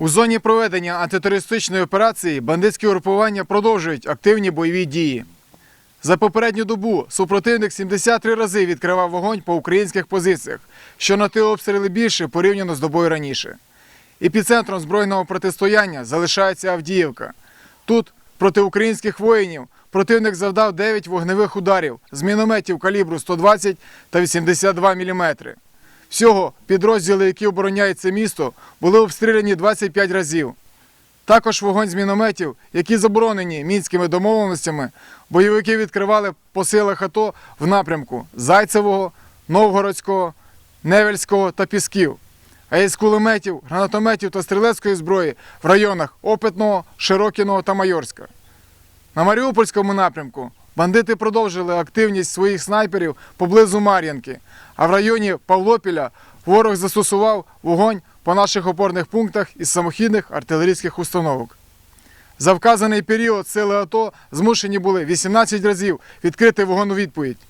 У зоні проведення антитерористичної операції бандитські угрупування продовжують активні бойові дії. За попередню добу супротивник 73 рази відкривав вогонь по українських позиціях, що на ті обстріли більше порівняно з добою раніше. Епіцентром збройного протистояння залишається Авдіївка. Тут проти українських воїнів противник завдав 9 вогневих ударів з мінометів калібру 120 та 82 мм. Всього підрозділи, які обороняють це місто, були обстріляні 25 разів. Також вогонь з мінометів, які заборонені мінськими домовленостями, бойовики відкривали по силах АТО в напрямку Зайцевого, Новгородського, Невельського та Пісків. А із кулеметів, гранатометів та стрілецької зброї в районах Опитного, Широкіного та Майорська. На Маріупольському напрямку бандити продовжили активність своїх снайперів поблизу Мар'янки, а в районі Павлопіля ворог застосував вогонь по наших опорних пунктах із самохідних артилерійських установок. За вказаний період сили АТО змушені були 18 разів відкрити вогонь у відповідь.